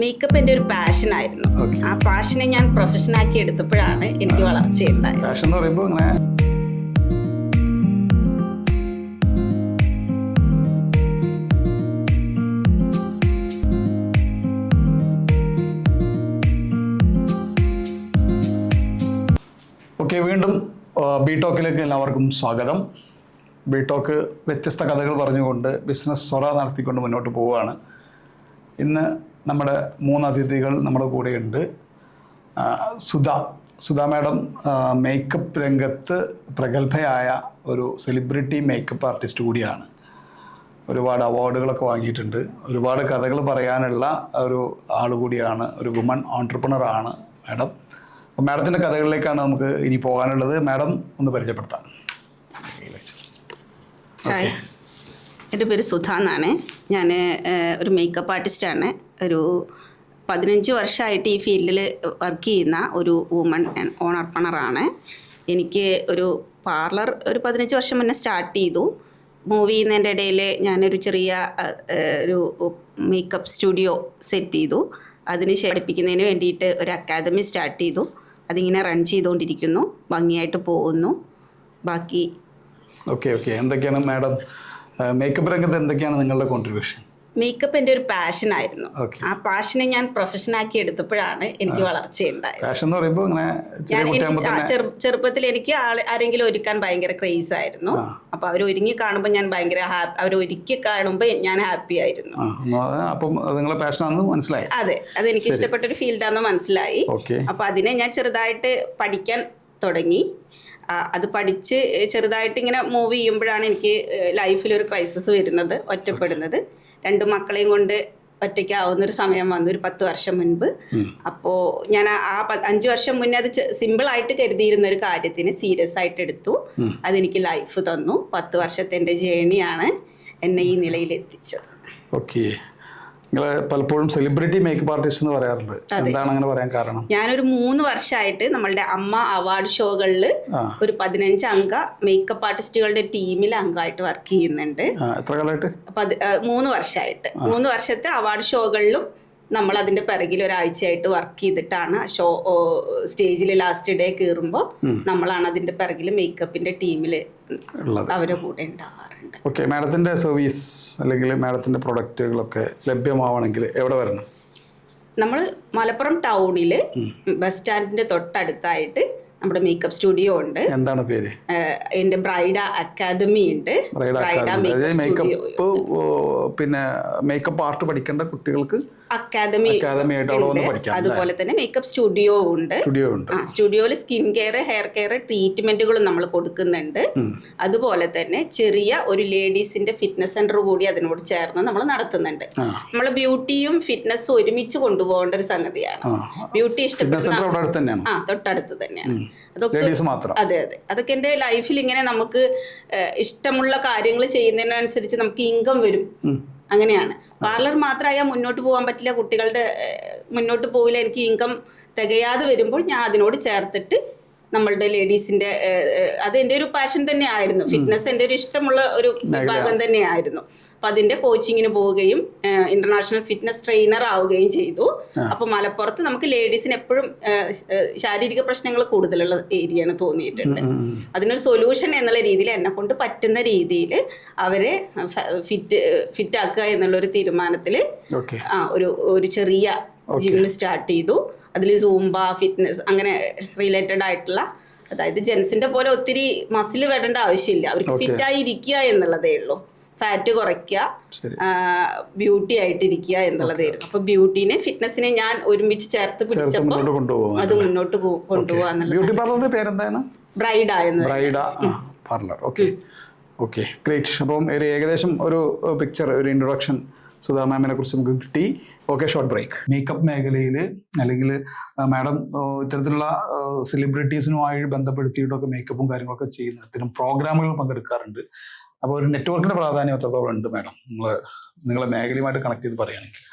Makeup എന്റെ ഒരു passion ആയിരുന്നു. ആ പാഷനെ ഞാൻ പ്രൊഫഷനാക്കി എടുത്തപ്പോഴാണ് എനിക്ക് വളർച്ചയുണ്ടായത് പാഷൻ എന്ന് പറയുമ്പോൾ ഓക്കെ വീണ്ടും ബി ടോക്കിലേക്ക് എല്ലാവർക്കും സ്വാഗതം. ബി ടോക്ക് വ്യത്യസ്ത കഥകൾ പറഞ്ഞുകൊണ്ട് ബിസിനസ് സ്വറ നടത്തിക്കൊണ്ട് മുന്നോട്ട് പോവുകയാണ്. ഇന്ന് നമ്മുടെ മൂന്ന് അതിഥികൾ നമ്മുടെ കൂടെയുണ്ട്. സുധ. സുധ മാഡം മേക്കപ്പ് രംഗത്ത് പ്രഗത്ഭയായ ഒരു സെലിബ്രിറ്റി മേക്കപ്പ് ആർട്ടിസ്റ്റ് കൂടിയാണ്. ഒരുപാട് അവാർഡുകളൊക്കെ വാങ്ങിയിട്ടുണ്ട്. ഒരുപാട് കഥകൾ പറയാനുള്ള ഒരു ആൾ കൂടിയാണ് ഒരു വുമൺ ആണ് മാഡം. അപ്പോൾ മാഡത്തിന്റെ കഥകളിലേക്കാണ് നമുക്ക് ഇനി പോകാനുള്ളത്. മാഡം ഒന്ന് പരിചയപ്പെടുത്താം. എന്റെ പേര് സുധ എന്നാണ്. ഞാൻ ഒരു മേക്കപ്പ് ആർട്ടിസ്റ്റാണ് ഒരു പതിനഞ്ച് വർഷമായിട്ട് ഈ ഫീൽഡിൽ വർക്ക് ചെയ്യുന്ന ഒരു വുമൺ ഓണർപ്പണറാണ് എനിക്ക് ഒരു പാർലർ ഒരു പതിനഞ്ച് വർഷം മുന്നേ സ്റ്റാർട്ട് ചെയ്തു. മൂവ് ചെയ്യുന്നതിന്റെ ഇടയിൽ ഞാനൊരു ചെറിയ ഒരു മേക്കപ്പ് സ്റ്റുഡിയോ സെറ്റ് ചെയ്തു. അതിന് പഠിപ്പിക്കുന്നതിന് വേണ്ടിയിട്ട് ഒരു അക്കാദമി സ്റ്റാർട്ട് ചെയ്തു. അതിങ്ങനെ റൺ ചെയ്തുകൊണ്ടിരിക്കുന്നു ഭംഗിയായിട്ട് പോകുന്നു. ബാക്കി ഓക്കെ ഓക്കെ എന്തൊക്കെയാണ് മാഡം മേക്കപ്പ് രംഗത്ത് എന്തൊക്കെയാണ് നിങ്ങളുടെ കോൺട്രിബ്യൂഷൻ മേക്കപ്പ് എന്റെ ഒരു പാഷൻ ആയിരുന്നു. ആ പാഷനെ ഞാൻ പ്രൊഫഷനാക്കി എടുത്തപ്പോഴാണ് എനിക്ക് വളർച്ചയുണ്ടായത് ചെറുപ്പത്തിൽ എനിക്ക് ആരെങ്കിലും ഒരുക്കാൻ ഭയങ്കര ക്രേസ് ആയിരുന്നു. അപ്പൊ അവർ ഒരുങ്ങി കാണുമ്പോൾ ഞാൻ ഭയങ്കര ഹാപ്പി അവർ ഒരുക്കി കാണുമ്പോൾ ഞാൻ ഹാപ്പി ആയിരുന്നു. മനസ്സിലായി. അതെ അത് എനിക്ക് ഇഷ്ടപ്പെട്ട ഒരു ഫീൽഡാണെന്ന് മനസ്സിലായി. അപ്പൊ അതിനെ ഞാൻ ചെറുതായിട്ട് പഠിക്കാൻ തുടങ്ങി. അത് പഠിച്ച് ചെറുതായിട്ട് ഇങ്ങനെ മൂവ് ചെയ്യുമ്പോഴാണ് എനിക്ക് ലൈഫിൽ ഒരു ക്രൈസിസ് വരുന്നത് ഒറ്റപ്പെടുന്നത്. രണ്ട് മക്കളെയും കൊണ്ട് ഒറ്റയ്ക്കാവുന്ന ഒരു സമയം വന്നു ഒരു പത്ത് വർഷം മുൻപ്. അപ്പോൾ ഞാൻ ആ- അഞ്ച് വർഷം മുന്നേ അത് സിമ്പിൾ ആയിട്ട് കരുതിയിരുന്ന ഒരു കാര്യത്തിന് സീരിയസ് ആയിട്ട് എടുത്തു. അതെനിക്ക് ലൈഫ് തന്നു. പത്ത് വർഷത്തെ എന്റെ ജേണിയാണ് എന്നെ ഈ നിലയിൽ എത്തിച്ചത്. ഓക്കെ നിങ്ങൾ പലപ്പോഴും സെലിബ്രിറ്റി മേക്കപ്പ് ആർട്ടിസ്റ്റ് എന്ന് പറയാറുണ്ട്. എന്താണ് അങ്ങനെ പറയാൻ കാരണം? ഞാനൊരു മൂന്ന് വർഷമായിട്ട് നമ്മളുടെ അമ്മ അവാർഡ് ഷോകളിൽ ഒരു പതിനഞ്ച് അംഗ മേക്കപ്പ് ആർട്ടിസ്റ്റുകളുടെ ടീമിൽ അംഗമായിട്ട് വർക്ക് ചെയ്യുന്നുണ്ട്. എത്ര കാലമായിട്ട്? മൂന്ന് വർഷമായിട്ട് മൂന്ന് വർഷത്തെ അവാർഡ് ഷോകളിലും നമ്മൾ അതിന്റെ പിറകിൽ ഒരാഴ്ചയായിട്ട് വർക്ക് ചെയ്തിട്ടാണ് ഷോ സ്റ്റേജിൽ ലാസ്റ്റ് ഡേ കയറുമ്പോൾ നമ്മളാണ് അതിന്റെ പിറകിൽ മേക്കപ്പിന്റെ ടീമിൽ അവരെ കൂടെ ഉണ്ടാവാറുണ്ട് ഓക്കെ മാഡത്തിന്റെ സർവീസ് അല്ലെങ്കിൽ മാഡത്തിന്റെ പ്രൊഡക്റ്റുകളൊക്കെ ലഭ്യമാവണമെങ്കിൽ എവിടെ വരണം? നമ്മൾ മലപ്പുറം ടൗണിൽ ബസ് സ്റ്റാൻഡിന്റെ തൊട്ടടുത്തായിട്ട് നമ്മുടെ മേക്കപ്പ് സ്റ്റുഡിയോ ഉണ്ട്. എന്താണ് പേര്? എന്റെ ബ്രൈഡ അക്കാദമി ഉണ്ട്. ബ്രൈഡ മേക്കപ്പ് മേക്കപ്പ് പിന്നെ മേക്കപ്പ് ആർട്ട് പഠിക്കേണ്ട കുട്ടികൾക്ക് അക്കാദമി അക്കാദമി ആയിട്ട്. അതുപോലെ തന്നെ മേക്കപ്പ് സ്റ്റുഡിയോ ഉണ്ട്. സ്റ്റുഡിയോ ഉണ്ട്. സ്റ്റുഡിയോയിൽ സ്കിൻ കെയർ ഹെയർ കെയർ ട്രീറ്റ്മെന്റുകളും നമ്മൾ കൊടുക്കുന്നുണ്ട്. അതുപോലെ തന്നെ ചെറിയ ഒരു ലേഡീസിന്റെ ഫിറ്റ്നസ് സെന്റർ കൂടി അതിനോട് ചേർന്ന് നമ്മൾ നടത്തുന്നുണ്ട്. നമ്മൾ ബ്യൂട്ടിയും ഫിറ്റ്നസ്സും ഒരുമിച്ച് കൊണ്ടുപോകേണ്ട ഒരു സംഗതിയാണ്. ബ്യൂട്ടി ഫിറ്റ്നസ് ഇഷ്ടപ്പെടുന്ന ആ തൊട്ടടുത്ത് തന്നെയാണ്. അതൊക്കെ അതെ അതെ. അതൊക്കെ എന്റെ ലൈഫിൽ ഇങ്ങനെ നമുക്ക് ഇഷ്ടമുള്ള കാര്യങ്ങൾ ചെയ്യുന്നതിനനുസരിച്ച് നമുക്ക് ഇൻകം വരും. അങ്ങനെയാണ്. പാർലർ മാത്രമായാൽ മുന്നോട്ട് പോകാൻ പറ്റില്ല. കുട്ടികളുടെ മുന്നോട്ട് പോവില്ല. എനിക്ക് ഇൻകം തികയാതെ വരുമ്പോൾ ഞാൻ അതിനോട് ചേർത്തിട്ട് നമ്മളുടെ ലേഡീസിന്റെ അത് എന്റെ ഒരു പാഷൻ തന്നെ ആയിരുന്നു ഫിറ്റ്നസ് എന്റെ ഒരു ഇഷ്ടമുള്ള ഒരു വിഭാഗം തന്നെയായിരുന്നു. അപ്പം അതിന്റെ കോച്ചിങ്ങിന് പോവുകയും ഇന്റർനാഷണൽ ഫിറ്റ്നസ് ട്രെയിനർ ആവുകയും ചെയ്തു. അപ്പൊ മലപ്പുറത്ത് നമുക്ക് ലേഡീസിന് എപ്പോഴും ശാരീരിക പ്രശ്നങ്ങൾ കൂടുതലുള്ള ഏരിയയാണ് തോന്നിയിട്ടുണ്ട്. അതിനൊരു സൊല്യൂഷൻ എന്നുള്ള രീതിയിൽ എന്നെ കൊണ്ട് പറ്റുന്ന രീതിയിൽ അവരെ ഫിറ്റ് ഫിറ്റ് ആക്കുക എന്നുള്ള ഒരു തീരുമാനത്തിൽ ഒരു ഒരു ചെറിയ ജിമ്മ് സ്റ്റാർട്ട് ചെയ്തു. അതിൽ സൂംബ ഫിറ്റ്നസ് അങ്ങനെ റിലേറ്റഡ് ആയിട്ടുള്ള അതായത് ജെൻസിന്റെ പോലെ ഒത്തിരി മസിൽ വേടേണ്ട ആവശ്യമില്ല. അവർക്ക് ഫിറ്റ് ആയി ഇരിക്കുക എന്നുള്ളതേ ഉള്ളൂ. ഫാറ്റ് കുറയ്ക്കുക ബ്യൂട്ടി ആയിട്ട് ഇരിക്കുക എന്നുള്ളതായിരുന്നു അപ്പൊ ബ്യൂട്ടിനെ ഫിറ്റ്നസിനെ ഞാൻ ഒരുമിച്ച് ചേർത്ത് പിടിച്ചപ്പോൾ അത് മുന്നോട്ട് കൊണ്ടുപോകാന്നുള്ളത് bride bridal parlour okay okay great അപ്പം ഒരു ഏകദേശം ഒരു പിക്ചർ ഒരു ഇൻട്രൊഡക്ഷൻ സുധാ മാമിനെ കുറിച്ച് നമുക്ക് കിട്ടി. ഓക്കെ ഷോർട്ട് ബ്രേക്ക് മേക്കപ്പ് മേഖലയിൽ അല്ലെങ്കിൽ മാഡം ഇത്തരത്തിലുള്ള സെലിബ്രിറ്റീസിനുമായി ബന്ധപ്പെടുത്തിയിട്ടൊക്കെ മേക്കപ്പും കാര്യങ്ങളൊക്കെ ചെയ്യുന്ന ഇത്തരം പ്രോഗ്രാമുകൾ പങ്കെടുക്കാറുണ്ട്. അപ്പോൾ ഒരു നെറ്റ്വർക്കിന്റെ പ്രാധാന്യം എത്രത്തോളം ഉണ്ട് മാഡം നിങ്ങൾ നിങ്ങളെ മേഖലയുമായിട്ട് കണക്ട് ചെയ്ത് പറയുകയാണെങ്കിൽ.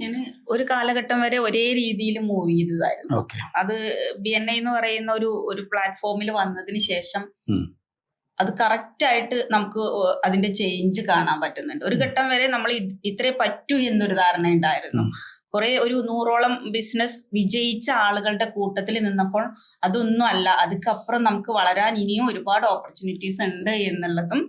ഞാൻ ഒരു കാലഘട്ടം വരെ ഒരേ രീതിയിൽ മൂവ് ചെയ്തതായിരുന്നു. അത് ബി എൻ ഐ എന്ന് പറയുന്ന ഒരു ഒരു പ്ലാറ്റ്ഫോമിൽ വന്നതിന് ശേഷം. അത് കറക്റ്റ് ആയിട്ട് നമുക്ക് അതിന്റെ ചേഞ്ച് കാണാൻ പറ്റുന്നുണ്ട്. ഒരു ഘട്ടം വരെ നമ്മൾ ഇത് ഇത്രേ പറ്റൂ എന്നൊരു ധാരണ ഉണ്ടായിരുന്നു. കുറെ ഒരു നൂറോളം ബിസിനസ് വിജയിച്ച ആളുകളുടെ കൂട്ടത്തിൽ നിന്നപ്പോൾ അതൊന്നും അല്ല. അതിക്കപ്പുറം നമുക്ക് വളരാൻ ഇനിയും ഒരുപാട് ഓപ്പർച്യൂണിറ്റീസ് ഉണ്ട് എന്നുള്ളതും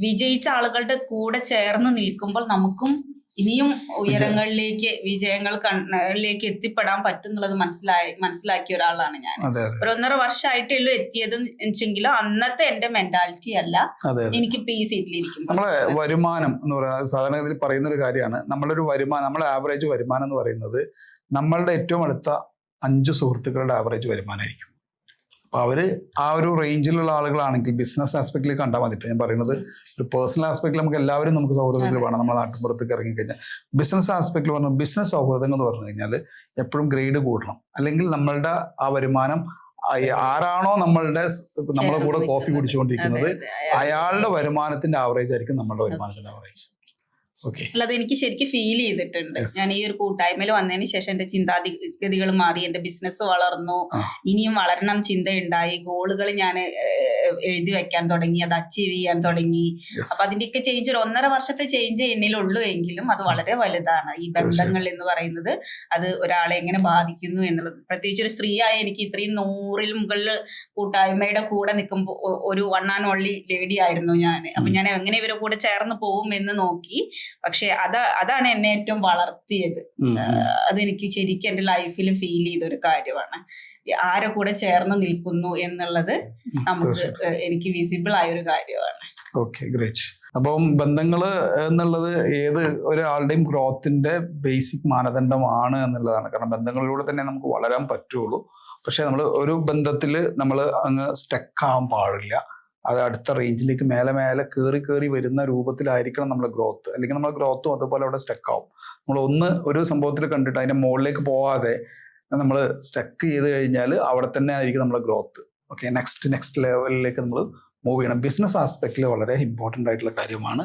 വിജയിച്ച ആളുകളുടെ കൂടെ ചേർന്ന് നിൽക്കുമ്പോൾ നമുക്കും ഇനിയും ഉയരങ്ങളിലേക്ക് വിജയങ്ങൾ കണ്ണിലേക്ക് എത്തിപ്പെടാൻ പറ്റും എന്നുള്ളത് മനസ്സിലായി മനസ്സിലാക്കിയ ഒരാളാണ് ഞാൻ. ഒരു ഒന്നര വർഷമായിട്ടേ ഉള്ളൂ എത്തിയത് വെച്ചെങ്കിലും അന്നത്തെ എന്റെ മെന്റാലിറ്റി അല്ല. എനിക്ക് ഈ സീറ്റിലിരിക്കും നമ്മളെ വരുമാനം എന്ന് പറയുന്നത് സാധാരണഗതിയിൽ പറയുന്ന ഒരു കാര്യമാണ്. നമ്മളൊരു ഒരു വരുമാനം നമ്മളെ ആവറേജ് വരുമാനം എന്ന് പറയുന്നത് നമ്മളുടെ ഏറ്റവും അടുത്ത അഞ്ച് സുഹൃത്തുക്കളുടെ ആവറേജ് വരുമാനമായിരിക്കും. അപ്പോൾ അവർ ആ ഒരു റേഞ്ചിലുള്ള ആളുകളാണെങ്കിൽ ബിസിനസ് ആസ്പെക്റ്റിൽ കണ്ടാൽ മതിട്ട് ഞാൻ പറയുന്നത് ഒരു പേഴ്സണൽ ആസ്പെക്റ്റിൽ നമുക്ക് എല്ലാവരും നമുക്ക് സൗഹൃദത്തിൽ വേണം. നമ്മുടെ നാട്ടിൻപുറത്തേക്ക് ഇറങ്ങിക്കഴിഞ്ഞാൽ ബിസിനസ് ആസ്പെക്റ്റിൽ പറഞ്ഞാൽ ബിസിനസ് സൗഹൃദം എന്ന് പറഞ്ഞു കഴിഞ്ഞാൽ എപ്പോഴും ഗ്രേഡ് കൂടണം. അല്ലെങ്കിൽ നമ്മളുടെ ആ വരുമാനം ആരാണോ നമ്മളുടെ സ് നമ്മളെ കൂടെ കോഫി കുടിച്ചുകൊണ്ടിരിക്കുന്നത് അയാളുടെ വരുമാനത്തിന്റെ ആവറേജ് ആയിരിക്കും നമ്മളുടെ വരുമാനത്തിന്റെ ആവറേജ് അല്ലാതെ എനിക്ക് ശരിക്കും ഫീൽ ചെയ്തിട്ടുണ്ട്. ഞാൻ ഈ ഒരു കൂട്ടായ്മയിൽ വന്നതിന് ശേഷം എന്റെ ചിന്താഗതികൾ മാറി എന്റെ ബിസിനസ് വളർന്നു. ഇനിയും വളരണം ചിന്തയുണ്ടായി. ഗോളുകൾ ഞാൻ എഴുതി വെക്കാൻ തുടങ്ങി അത് അച്ചീവ് ചെയ്യാൻ തുടങ്ങി. അപ്പൊ അതിന്റെയൊക്കെ ചേഞ്ച് ഒരു ഒന്നര വർഷത്തെ ചേഞ്ച് എന്നിലുള്ളൂ എങ്കിലും അത് വളരെ വലുതാണ്. ഈ ബന്ധങ്ങൾ എന്ന് പറയുന്നത് അത് ഒരാളെ എങ്ങനെ ബാധിക്കുന്നു എന്നുള്ളത്. പ്രത്യേകിച്ച് ഒരു സ്ത്രീയായ എനിക്ക് ഇത്രയും നൂറിൽ മുകളിൽ കൂട്ടായ്മയുടെ കൂടെ നിൽക്കുമ്പോൾ ഒരു വൺ ആൻഡ് ഓൺലി ലേഡി ആയിരുന്നു ഞാൻ. അപ്പൊ ഞാൻ എങ്ങനെ ഇവരെ കൂടെ ചേർന്ന് പോകും എന്ന് നോക്കി പക്ഷെ അത് അതാണ് എന്നെ ഏറ്റവും വളർത്തിയത്. അതെനിക്ക് ശരിക്കും എന്റെ ലൈഫിൽ ഫീൽ ചെയ്ത ഒരു കാര്യമാണ് ആരെ കൂടെ ചേർന്ന് നിൽക്കുന്നു എന്നുള്ളത് നമുക്ക് എനിക്ക് വിസിബിൾ ആയ ഒരു കാര്യമാണ്. ഓക്കെ ഗ്രേറ്റ് അപ്പം ബന്ധങ്ങൾ എന്നുള്ളത് ഏത് ഒരാളുടെയും ഗ്രോത്തിന്റെ ബേസിക് മാനദണ്ഡമാണ് എന്നുള്ളതാണ്. കാരണം ബന്ധങ്ങളിലൂടെ തന്നെ നമുക്ക് വളരാൻ പറ്റുള്ളൂ. പക്ഷെ നമ്മൾ ഒരു ബന്ധത്തിൽ നമ്മൾ അങ്ങ് സ്റ്റക്ക് ആവാൻ പാടില്ല. അത് അടുത്ത റേഞ്ചിലേക്ക് മേലെ മേലെ കയറി കയറി വരുന്ന രൂപത്തിലായിരിക്കണം നമ്മുടെ ഗ്രോത്ത് അല്ലെങ്കിൽ നമ്മുടെ ഗ്രോത്തും അതുപോലെ അവിടെ സ്റ്റക്ക് ആവും. നമ്മൾ ഒന്ന് ഒരു സംഭവത്തിൽ കണ്ടിട്ട് അതിന്റെ മുകളിലേക്ക് പോവാതെ നമ്മൾ സ്റ്റക്ക് ചെയ്ത് കഴിഞ്ഞാൽ അവിടെ തന്നെ ആയിരിക്കും നമ്മുടെ ഗ്രോത്ത് ഓക്കെ നെക്സ്റ്റ് നെക്സ്റ്റ് ലെവലിലേക്ക് നമ്മൾ മൂവ് ചെയ്യണം. ബിസിനസ് ആസ്പെക്റ്റിൽ വളരെ ഇമ്പോർട്ടന്റ് ആയിട്ടുള്ള കാര്യമാണ്